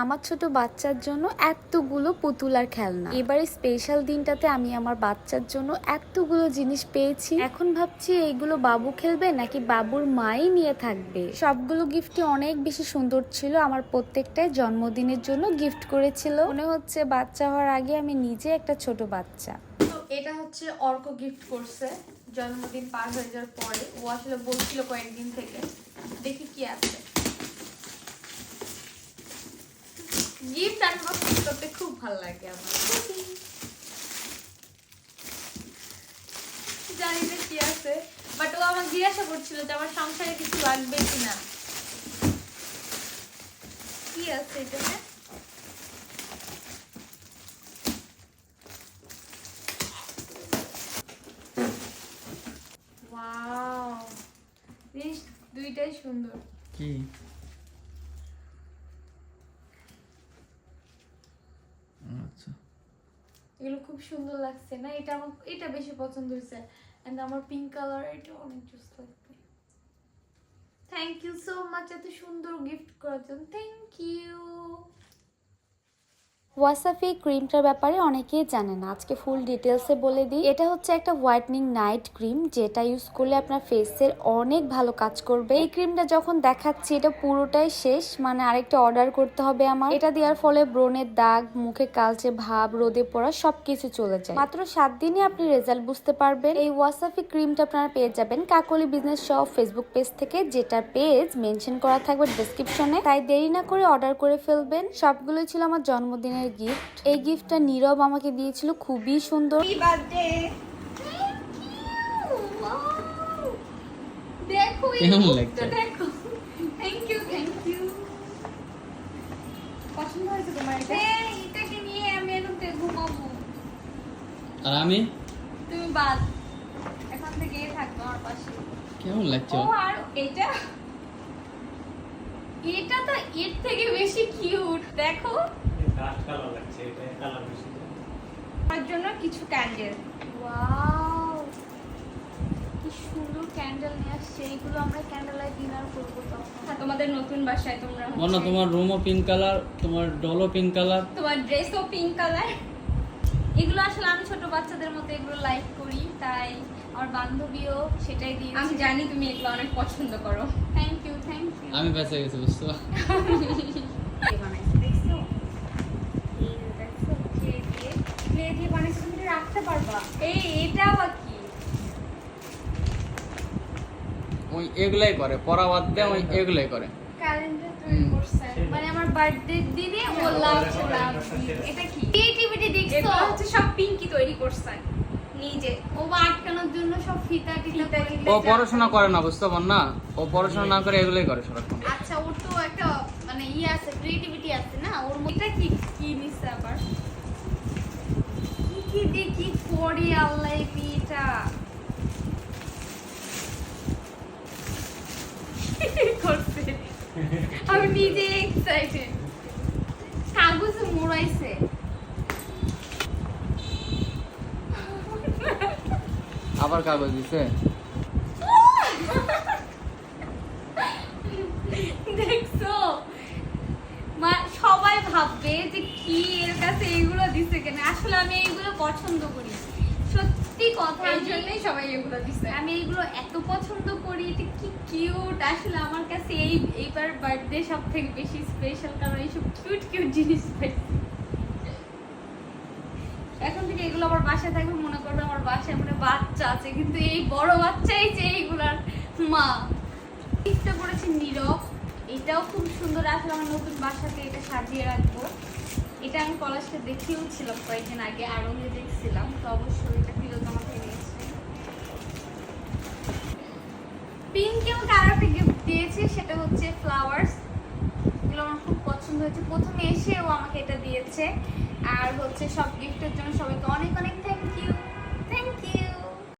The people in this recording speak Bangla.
আমার ছোট বাচ্চার জন্য এতগুলো পুতুলার খেলনা। এবারে স্পেশাল দিনটাতে আমি আমার বাচ্চার জন্য এতগুলো জিনিস পেয়েছি। এখন ভাবছি এইগুলো বাবু খেলবে নাকি বাবুর মাই নিয়ে থাকবে? সবগুলো গিফটই অনেক বেশি সুন্দর ছিল। আমার প্রত্যেকটাই জন্মদিনের জন্য গিফট করেছিল। মনে হচ্ছে বাচ্চা হওয়ার আগে আমি নিজে একটা ছোট বাচ্চা। এটা হচ্ছে অর্ক গিফট করছে। জন্মদিন পার হয়ে যাওয়ার পরে। ও আসলে বলছিল কয়েকদিন থেকে দেখি কি আছে গিফট আনবক্সিং করতে খুব ভালো লাগে আমার। জানি না কি আছে বাট ও আমাকে জিজ্ঞাসা করছিল যে আমার সংসারে কিছু লাগবে কিনা। কি আছে এটাতে জিনিস দুইটাই সুন্দর। কি? এগুলো খুব সুন্দর লাগছে না? এটা আমার, এটা বেশি পছন্দ হয়েছে। অ্যান্ড আমার পিঙ্ক কালার এটা অনেক জুস লাগবে। থ্যাংক ইউ সো মাচ এত সুন্দর গিফট করার জন্য। থ্যাংক ইউ ওয়াসাফি ক্রিমটার ব্যাপারে অনেকেই জানে না। আজকে ফুল ডিটেলসে বলে দিই। এটা হচ্ছে একটা হোয়াইটনিং নাইট ক্রিম যেটা ইউজ করলে আপনার ফেসের অনেক ভালো কাজ করবে। এই ক্রিমটা যখন দেখাচ্ছি, এটা পুরোটাই শেষ মানে আরেকটা অর্ডার করতে হবে আমার। এটা দেওয়ার ফলে ব্রণের দাগ, মুখে কালচে ভাব, রোদে পড়া সবকিছু চলে যায়। মাত্র সাত দিনে আপনি রেজাল্ট বুঝতে পারবেন। এই ওয়াসাফি ক্রিমটা আপনারা পেয়ে যাবেন Kakoli business shop Facebook page থেকে, যেটার পেজ মেনশন করা থাকবে ডিসক্রিপশনে তাই দেরি না করে অর্ডার করে ফেলবেন। সবগুলোই ছিল আমার জন্মদিনের গিফট এই গিফটটা নীরব আমাকে দিয়েছিল খুবই সুন্দর। দেখো এই কেমন মুখটা লাগছে? দেখো। থ্যাংক ইউ থ্যাংক ইউ পছন্দ হয়েছে তোমার এটা? হ্যাঁ এটাকে নিয়ে আমি এখন থেকে ঘুমাবো। আর আমি? তুমি বাদ। এখন থেকে থাকব আমার পাশে। কেমন লাগছে? ও আর এটা? এটা তো এর থেকে বেশি কিউট দেখো। কাঠ কালার লাগছে এটা কালার বেশি। আমার জন্য কিছু ক্যান্ডেল ওয়াও কি সুন্দর ক্যান্ডেল নিয়ে আসছে। এইগুলো আমরা ক্যান্ডেল লাইট ডিনার করব তখন। তোমাদের নতুন বাসায় তোমরা বলো তোমার রুমও পিঙ্ক কালার তোমার ডলও পিঙ্ক কালার তোমার ড্রেসও পিঙ্ক কালার এগুলো আসলে আমি ছোট বাচ্চাদের মতো এগুলো লাইক করি তাই আমার বান্ধবীও সেটাই দিয়ে আমি জানি তুমি এগুলো অনেক পছন্দ করো। থ্যাংক ইউ থ্যাংক ইউ আমি বেঁচে গেছি দেখছ এই দেখছ ক্লে দিয়ে ক্লে দিয়ে বানিয়েছো তুমি এটা রাখতে পারবা এই এটা আবার কি ওই এগুলাই করে পড়া বাদ দিয়ে ওই এগুলাই করে। মানে আমার বার্থডে দিনে ও লাভ লাভ এটা কি? ক্রিয়েটিভিটি দেখছ? হচ্ছে সব পিঙ্কি তৈরি করছে। নিজে। ও আটকানোর জন্য সব ফিতা টিতা ও পড়াশোনা করে না বুঝতে পার না? ও পড়াশোনা না করে এগুলাই করে সারাক্ষণ। আচ্ছা ওর তো একটা মানে ইয়ে আছে ক্রিয়েটিভিটি আছে না? ওর মধ্যে কি? কি নিছে আবার? কি কি করি আল্লাহ মেয়েটা করছে আমি নিজে এক্সাইটেড কাগজে মোড়াইছে আবার কাগজ দিছে? দেখছ? মা সবাই ভাববে যে কি এর কাছে এইগুলো দিছে কেন? আসলে আমি এইগুলো পছন্দ করি। সত্যি কথা এই জন্যই সবাই এগুলো দিছে। আমি এইগুলো এত পছন্দ করি এটা কি কিউট আসলে আমার কাছে এই, এইবার বার্থডে সব থেকে বেশি স্পেশাল কারণ এইসব কিউট কিউট জিনিস এখন থেকে এগুলো আমার বাসায় থাকবে, মনে করবে আমার বাসায় মানে বাচ্চা আছে, কিন্তু এই বড় বাচ্চাই যে এইগুলার মা। গিফটটা করেছে নীরব। এটাও খুব সুন্দর। আসলে আমার নতুন বাসাতে এটা সাজিয়ে রাখব। এটা আমি কলেজকে দেখিয়েও ছিলাম কয়েকদিন আগে আরও দেখছিলাম, তো অবশ্যই একটা গিফট দিয়েছি, সেটা হচ্ছে ফ্লাওয়ার্স এগুলো আমার খুব পছন্দ হয়েছে। প্রথমে এসে ও আমাকে এটা দিয়েছে। আর হচ্ছে সব গিফটের জন্য সবাইকে অনেক অনেক থ্যাংক ইউ থ্যাংক ইউ